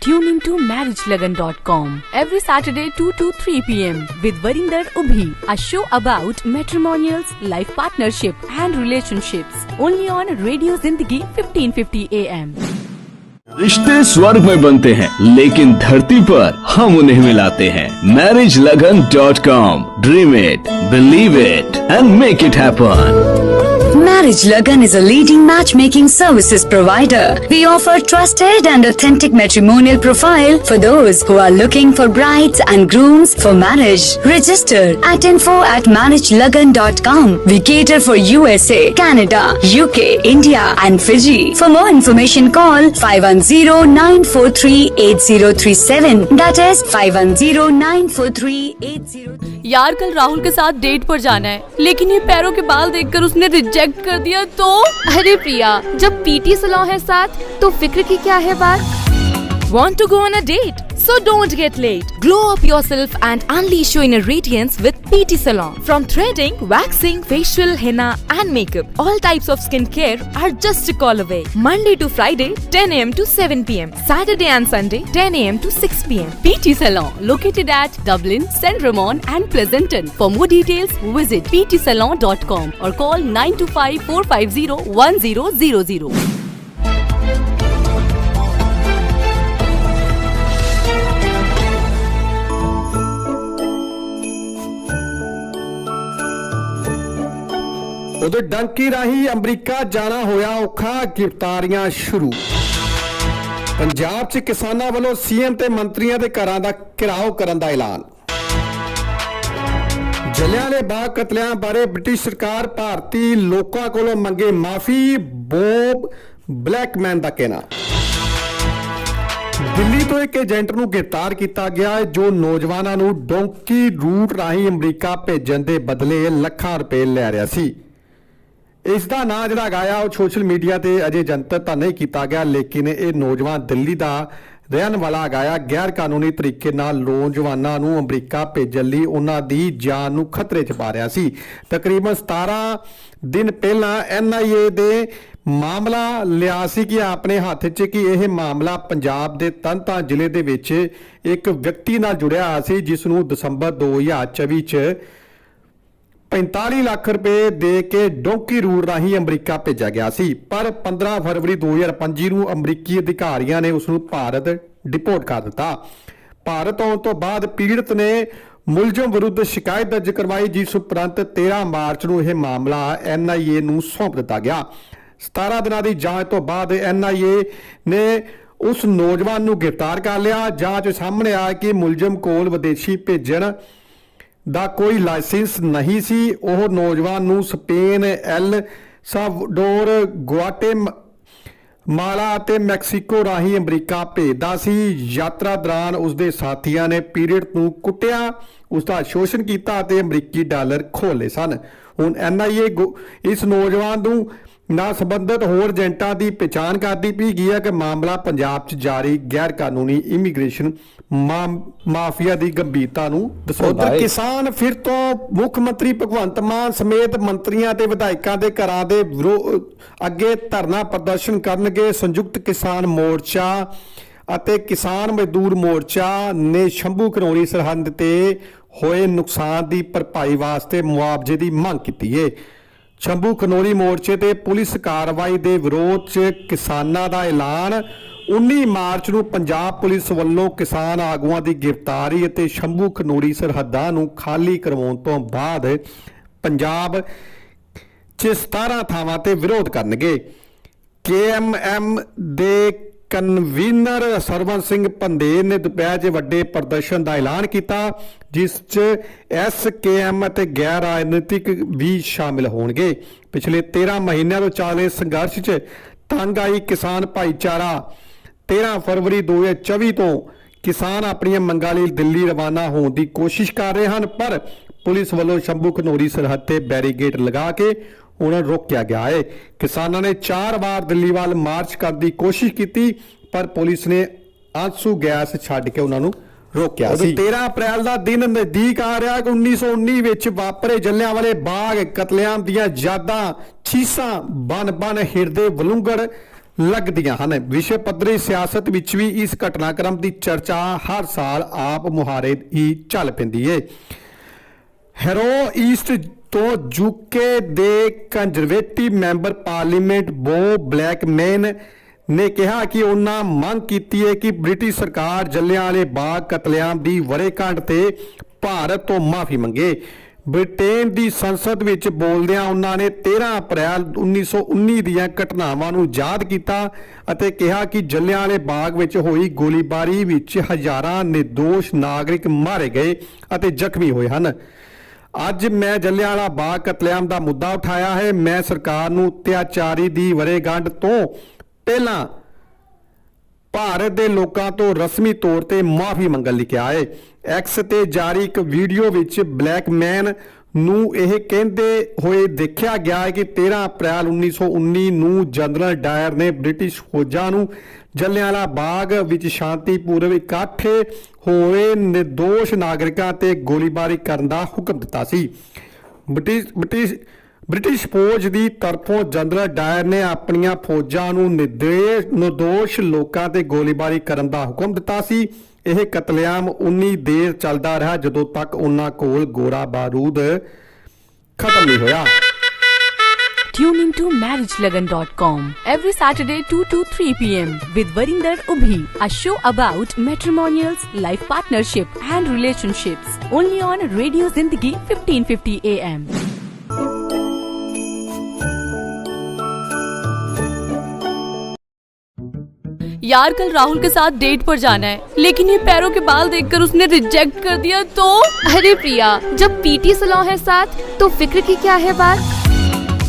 Tune into marriagelagan.com every Saturday 2 to 3 p.m. with Varinder Ubhi, a show about matrimonials, life partnership and relationships. Only on Radio Zindagi 1550 AM. रिश्ते स्वर्ग में बनते हैं लेकिन धरती पर हम उन्हें मिलाते हैं marriage Lagan dot com dream it believe it and make it happen Marriage Lagan is a leading matchmaking services provider. We offer trusted and authentic matrimonial profile for those who are looking for brides and grooms for marriage. Register at info at marriagelagan.com. We cater for USA, Canada, UK, India and Fiji. For more information call 510-943-8037. That is 510-943-8037. यार कल राहुल के साथ date पर जाना है लेकिन ये पैरों के बाल देखकर उसने रिजेक्ट कर दिया तो अरे प्रिया जब पीटी सलॉन है साथ तो फिक्र की क्या है बात Want to go on a date? So don't get late. Glow up yourself and unleash your inner radiance with PT Salon. From threading, waxing, facial, henna, and makeup, all types of skincare are just a call away. Monday to Friday, 10 a.m. to 7 p.m. Saturday and Sunday, 10 a.m. to 6 p.m. PT Salon located at Dublin, St. Ramon and Pleasanton. For more details visit ptsalon.com or call 925 450 1000. ਉਦੋਂ donkey ਰਾਹੀਂ America ਜਾਣਾ ਹੋਇਆ ਔਖਾ, ਗ੍ਰਿਫਤਾਰੀਆਂ ਸ਼ੁਰੂ। ਪੰਜਾਬ 'ਚ ਕਿਸਾਨਾਂ ਵੱਲੋਂ CM ਤੇ ਮੰਤਰੀਆਂ ਦੇ ਘਰਾਂ ਦਾ ਘਿਰਾਓ ਕਰਨ ਦਾ ਐਲਾਨ। ਜਲਿਆਂਵਾਲੇ ਬਾਗ ਕਤਲਿਆਂ ਬਾਰੇ ਬ੍ਰਿਟਿਸ਼ ਸਰਕਾਰ ਭਾਰਤੀ ਲੋਕਾਂ ਕੋਲੋਂ ਮੰਗੇ ਮਾਫੀ, ਬੋਬ ਬਲੈਕਮੈਨ ਦਾ ਕਹਿਣਾ। ਦਿੱਲੀ ਤੋਂ ਇੱਕ ਏਜੰਟ ਨੂੰ ਗ੍ਰਿਫਤਾਰ ਕੀਤਾ ਗਿਆ ਹੈ, ਜੋ ਨੌਜਵਾਨਾਂ ਨੂੰ ਡੋਂਕੀ ਰੂਟ ਰਾਹੀਂ ਅਮਰੀਕਾ ਭੇਜਣ ਦੇ ਬਦਲੇ ਲੱਖਾਂ ਰੁਪਏ ਲੈ ਰਿਹਾ ਸੀ। ਇਸ ਦਾ ਨਾਂ ਜਿਹੜਾ ਗਾਇਆ ਉਹ ਸੋਸ਼ਲ ਮੀਡੀਆ ਤੇ ਅਜੇ ਜਨਤਕ ਤਾਂ ਨਹੀਂ ਕੀਤਾ ਗਿਆ, ਲੇਕਿਨ ਇਹ ਨੌਜਵਾਨ ਦਿੱਲੀ ਦਾ ਰਹਿਣ ਵਾਲਾ ਗਾਇਆ ਗੈਰ ਕਾਨੂੰਨੀ ਤਰੀਕੇ ਨਾਲ ਨੌਜਵਾਨਾਂ ਨੂੰ ਅਮਰੀਕਾ ਭੇਜਣ ਲਈ ਉਹਨਾਂ ਦੀ ਜਾਨ ਨੂੰ ਖਤਰੇ 'ਚ ਪਾ ਰਿਹਾ ਸੀ। ਤਕਰੀਬਨ 17 ਦਿਨ ਪਹਿਲਾਂ ਐਨਆਈਏ ਦੇ ਮਾਮਲਾ ਲਿਆ ਸੀ ਕਿ ਆਪਣੇ ਹੱਥ 'ਚ ਕਿ ਇਹ ਮਾਮਲਾ ਪੰਜਾਬ ਦੇ ਤਨਤਾਂ ਜ਼ਿਲ੍ਹੇ ਦੇ ਵਿੱਚ ਇੱਕ ਵਿਅਕਤੀ ਨਾਲ ਜੁੜਿਆ ਹੋਇਆ ਸੀ ਜਿਸ ਨੂੰ ਦਸੰਬਰ 2024 'ਚ 45 ਲੱਖ ਰੁਪਏ ਦੇ ਕੇ ਡੋਂਕੀ ਰੂਟ ਰਾਹੀਂ ਅਮਰੀਕਾ ਭੇਜਿਆ ਗਿਆ ਸੀ, ਪਰ 15 ਫਰਵਰੀ 2025 ਨੂੰ ਅਮਰੀਕੀ ਅਧਿਕਾਰੀਆਂ ਨੇ ਉਸ ਨੂੰ ਭਾਰਤ ਡਿਪੋਰਟ ਕਰ ਦਿੱਤਾ। ਭਾਰਤ ਆਉਣ ਤੋਂ ਬਾਅਦ ਪੀੜਤ ਨੇ ਮੁਲਜ਼ਮ ਵਿਰੁੱਧ ਸ਼ਿਕਾਇਤ ਦਰਜ ਕਰਵਾਈ, ਜਿਸ ਉਪਰੰਤ 13 ਮਾਰਚ ਨੂੰ ਇਹ ਮਾਮਲਾ ਐਨਆਈਏ ਨੂੰ ਸੌਂਪ ਦਿੱਤਾ ਗਿਆ। 17 ਦਿਨਾਂ ਦੀ ਜਾਂਚ ਤੋਂ ਬਾਅਦ ਐਨਆਈਏ ਨੇ ਉਸ ਨੌਜਵਾਨ ਨੂੰ ਗ੍ਰਿਫਤਾਰ ਕਰ ਲਿਆ। ਜਾਂਚ ਸਾਹਮਣੇ ਆਇਆ ਕਿ ਮੁਲਜ਼ਮ ਕੋਲ ਵਿਦੇਸ਼ੀ ਭੇਜਣ ਦਾ ਕੋਈ ਲਾਇਸੈਂਸ ਨਹੀਂ ਸੀ, ਉਹ ਨੌਜਵਾਨ ਨੂੰ ਸਪੇਨ, ਐਲ ਸਾਵਡੋਰ, ਗੁਆਟੇ ਮਾਲਾ ਅਤੇ ਮੈਕਸੀਕੋ ਰਾਹੀਂ ਅਮਰੀਕਾ ਭੇਜਦਾ ਸੀ। ਯਾਤਰਾ ਦੌਰਾਨ ਉਸ ਦੇ ਸਾਥੀਆਂ ਨੇ ਪੀਰੀਅਡ ਨੂੰ ਕੁੱਟਿਆ ਉਸ ਦਾ ਸ਼ੋਸ਼ਣ ਕੀਤਾ ਅਤੇ ਅਮਰੀਕੀ ਡਾਲਰ ਖੋਲੇ ਸਨ। ਹੁਣ ਐਨਆਈਏ ਇਸ ਨੌਜਵਾਨ ਨੂੰ ਨਾਲ ਸੰਬੰਧਿਤ ਹੋਰ ਏਜੰਟਾਂ ਦੀ ਪਛਾਣ ਕਰਦੀ ਪਈ ਗਈ ਹੈ ਕਿ ਮਾਮਲਾ ਪੰਜਾਬ 'ਚ ਜਾਰੀ ਗੈਰ ਕਾਨੂੰਨੀ ਇਮੀਗ੍ਰੇਸ਼ਨ ਮਾਫੀਆ ਦੀ ਗੰਭੀਰਤਾ ਨੂੰ ਦਰਸਾਉਂਦਾ ਹੈ। ਕਿਸਾਨ ਫਿਰ ਤੋਂ ਮੁੱਖ ਮੰਤਰੀ ਭਗਵੰਤ ਮਾਨ ਸਮੇਤ ਮੰਤਰੀਆਂ ਤੇ ਵਿਧਾਇਕਾਂ ਦੇ ਘਰਾਂ ਦੇ ਅੱਗੇ ਧਰਨਾ ਪ੍ਰਦਰਸ਼ਨ ਕਰਨਗੇ। ਸੰਯੁਕਤ ਕਿਸਾਨ ਮੋਰਚਾ ਅਤੇ ਕਿਸਾਨ ਮਜ਼ਦੂਰ ਮੋਰਚਾ ਨੇ ਸ਼ੰਭੂ ਕਰੋੜੀ ਸਰਹੰਦ ਤੇ ਹੋਏ ਨੁਕਸਾਨ ਦੀ ਭਰਪਾਈ ਵਾਸਤੇ ਮੁਆਵਜ਼ੇ ਦੀ ਮੰਗ ਕੀਤੀ ਹੈ। ਸ਼ੰਭੂ ਖਨੋਰੀ ਮੋਰਚੇ ਤੇ ਪੁਲਿਸ ਕਾਰਵਾਈ ਦੇ ਵਿਰੋਧ 'ਚ ਕਿਸਾਨਾਂ ਦਾ ਐਲਾਨ। 19 ਮਾਰਚ ਨੂੰ ਪੰਜਾਬ ਪੁਲਿਸ ਵੱਲੋਂ ਕਿਸਾਨ ਆਗੂਆਂ ਦੀ ਗ੍ਰਿਫਤਾਰੀ ਅਤੇ ਸ਼ੰਭੂ ਖਨੋਰੀ ਸਰਹੱਦਾਂ ਨੂੰ ਖਾਲੀ ਕਰਵਾਉਣ ਤੋਂ ਬਾਅਦ ਪੰਜਾਬ 'ਚ 17 ਥਾਵਾਂ ਤੇ ਵਿਰੋਧ ਕਰਨਗੇ। ਕੇਐਮਐਮ ਦੇ ਕਨਵੀਨਰ ਸਰਵਨ ਸਿੰਘ ਪੰਦੇਰ ਨੇ ਦੁਪਹਿਰ 'ਚ ਵੱਡੇ ਪ੍ਰਦਰਸ਼ਨ ਦਾ ਐਲਾਨ ਕੀਤਾ, ਜਿਸ 'ਚ ਐਸਕੇਐਮ ਅਤੇ ਗੈਰ ਰਾਜਨੀਤਿਕ ਵੀ ਸ਼ਾਮਿਲ ਹੋਣਗੇ। ਪਿਛਲੇ 13 ਮਹੀਨਿਆਂ ਤੋਂ ਚੱਲ ਰਹੇ ਸੰਘਰਸ਼ 'ਚ ਤੰਗ ਆਈ ਕਿਸਾਨ ਭਾਈਚਾਰਾ। 13 ਫਰਵਰੀ 2024 ਤੋਂ ਕਿਸਾਨ ਆਪਣੀਆਂ ਮੰਗਾਂ ਲਈ ਦਿੱਲੀ ਰਵਾਨਾ ਹੋਣ ਦੀ ਕੋਸ਼ਿਸ਼ ਕਰ ਰਹੇ ਹਨ, ਪਰ ਪੁਲਿਸ ਵੱਲੋਂ ਸ਼ੰਭੂ ਖਨੋਰੀ ਸਰਹੱਦ ਤੇ ਬੈਰੀਗੇਡ ਲਗਾ ਕੇ ਉਹਨਾਂ ਨੂੰ ਰੋਕਿਆ ਗਿਆ ਹੈ ਕਿਸਾਨਾਂ ਨੇ ਚਾਰ ਵਾਰ ਦਿੱਲੀ ਵੱਲ ਮਾਰਚ ਕਰਨ ਦੀ ਕੋਸ਼ਿਸ਼ ਕੀਤੀ ਪਰ ਪੁਲਿਸ ਨੇ ਆਂਸੂ ਗੈਸ ਛੱਡ ਕੇ ਉਹਨਾਂ ਨੂੰ ਰੋਕਿਆ ਸੀ। 13 ਅਪ੍ਰੈਲ ਦਾ ਦਿਨ ਨਜ਼ਦੀਕ ਆ ਰਿਹਾ ਕਿ 1919 ਵਿੱਚ ਵਾਪਰੇ ਜੱਲਿਆਂਵਾਲੇ ਬਾਗ ਕਤਲੇਆਮ ਦੀਆਂ ਯਾਦਾਂ ਚੀਸਾਂ ਬਨ ਬਨ ਹਿਰਦੇ ਵਲੂੰਗੜ ਲੱਗਦੀਆਂ ਹਨ। ਵਿਸ਼ਵ ਪੱਧਰੀ ਸਿਆਸਤ ਵਿੱਚ ਵੀ ਇਸ ਘਟਨਾਕ੍ਰਮ ਦੀ ਚਰਚਾ ਹਰ ਸਾਲ ਆਪ ਮੁਹਾਰੇ ਹੀ ਚੱਲ ਪੈਂਦੀ ਏ। ਹੈਰੋ ਈਸਟ ਤੋਂ ਯੂਕੇ ਦੇ Conservative member parliament Bob Blackman ਨੇ ਕਿਹਾ ਕਿ ਉਹਨਾਂ ਮੰਗ ਕੀਤੀ ਹੈ ਕਿ ਬ੍ਰਿਟਿਸ਼ ਸਰਕਾਰ ਜੱਲਿਆਂਵਾਲੇ ਬਾਗ ਕਤਲੇਆਮ ਦੀ ਵਰੇਕੰਡ ਤੇ ਭਾਰਤ ਤੋਂ ਮਾਫੀ ਮੰਗੇ। ਬ੍ਰਿਟੇਨ ਦੀ ਸੰਸਦ ਵਿੱਚ ਬੋਲਦਿਆਂ ਉਹਨਾਂ ਨੇ 13 ਅਪ੍ਰੈਲ 1919 ਦੀਆਂ ਘਟਨਾਵਾਂ ਨੂੰ ਯਾਦ ਕੀਤਾ ਅਤੇ ਕਿਹਾ ਕਿ ਜੱਲਿਆਂਵਾਲੇ ਬਾਗ ਵਿੱਚ ਹੋਈ ਗੋਲੀਬਾਰੀ ਵਿੱਚ ਹਜ਼ਾਰਾਂ ਨਿਰਦੋਸ਼ ਨਾਗਰਿਕ ਮਾਰੇ ਗਏ ਅਤੇ ਜ਼ਖਮੀ ਹੋਏ ਹਨ। ਅੱਜ ਮੈਂ ਜੱਲਿਆਂਵਾਲਾ ਬਾਗ ਕਤਲੇਆਮ ਦਾ ਮੁੱਦਾ ਉਠਾਇਆ ਹੈ। ਮੈਂ ਸਰਕਾਰ ਨੂੰ ਅਤਿਆਚਾਰੀ ਦੀ ਵਰੇਗੰਢ ਤੋਂ ਪਹਿਲਾਂ ਭਾਰਤ ਦੇ ਲੋਕਾਂ ਤੋਂ ਰਸਮੀ ਤੌਰ ਤੇ ਮਾਫੀ ਮੰਗਣ ਲਈ ਕਿਹਾ ਹੈ। ਐਕਸ ਤੇ ਜਾਰੀ ਇੱਕ ਵੀਡੀਓ ਵਿੱਚ ਬਲੈਕਮੈਨ ਨੂੰ ਇਹ ਕਹਿੰਦੇ ਹੋਏ ਦੇਖਿਆ ਗਿਆ ਹੈ ਕਿ 13 ਅਪ੍ਰੈਲ 1919 ਨੂੰ ਜਨਰਲ ਡਾਇਰ ਨੇ ਬ੍ਰਿਟਿਸ਼ ਫੌਜਾਂ ਨੂੰ ਜੱਲਿਆਂਵਾਲਾ ਬਾਗ ਵਿੱਚ ਸ਼ਾਂਤੀਪੂਰਵਕ ਇਕੱਠੇ ਹੋਏ ਨਿਰਦੋਸ਼ ਨਾਗਰਿਕਾਂ ਤੇ ਗੋਲੀਬਾਰੀ ਕਰਨ ਦਾ ਹੁਕਮ ਦਿੱਤਾ ਸੀ। ਬ੍ਰਿਟਿਸ਼ ਬ੍ਰਿਟਿਸ਼ ਬ੍ਰਿਟਿਸ਼ ਫੌਜ ਦੀ ਤਰਫੋਂ ਜਨਰਲ ਡਾਇਰ ਨੇ ਆਪਣੀਆਂ ਫੌਜਾਂ ਨੂੰ ਨਿਰਦੇਸ਼, ਨਿਰਦੋਸ਼ ਲੋਕਾਂ ਤੇ ਗੋਲੀਬਾਰੀ ਕਰਨ ਦਾ ਹੁਕਮ ਦਿੱਤਾ ਸੀ। ਇਹ ਕਤਲੇਆਮ ਉਨੀ ਦੇਰ ਚੱਲਦਾ ਰਿਹਾ ਜਦੋਂ ਤੱਕ ਉਹਨਾਂ ਕੋਲ ਗੋਰਾ ਬਾਰੂਦ ਖਤਮ ਨਹੀਂ ਹੋਇਆ। Tune in to Marriage Lagan dot com every Saturday two to three P M with Varinder Ubhi a show about matrimonials life partnership and relationship only on Radio Zindagi fifteen fifty A M यार कल राहुल के साथ date पर जाना है लेकिन ये पैरों के बाल देखकर उसने रिजेक्ट कर दिया तो? अरे प्रिया जब पीटी सलाह है साथ तो फ़िक्र की क्या है बात?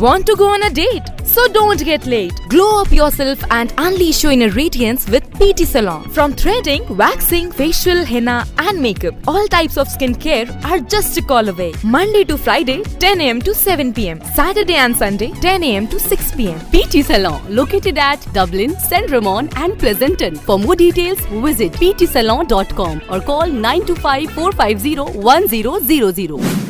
Want to go on a date? So don't get late. Glow up yourself and unleash your inner radiance with PT Salon. From threading, waxing, facial, henna, and makeup, all types of skincare are just a call away. Monday to Friday, 10 a.m. to 7 p.m. Saturday and Sunday, 10 a.m. to 6 p.m. PT Salon located at Dublin, St. Ramon and Pleasanton. For more details, visit ptsalon.com or call 925 450 1000.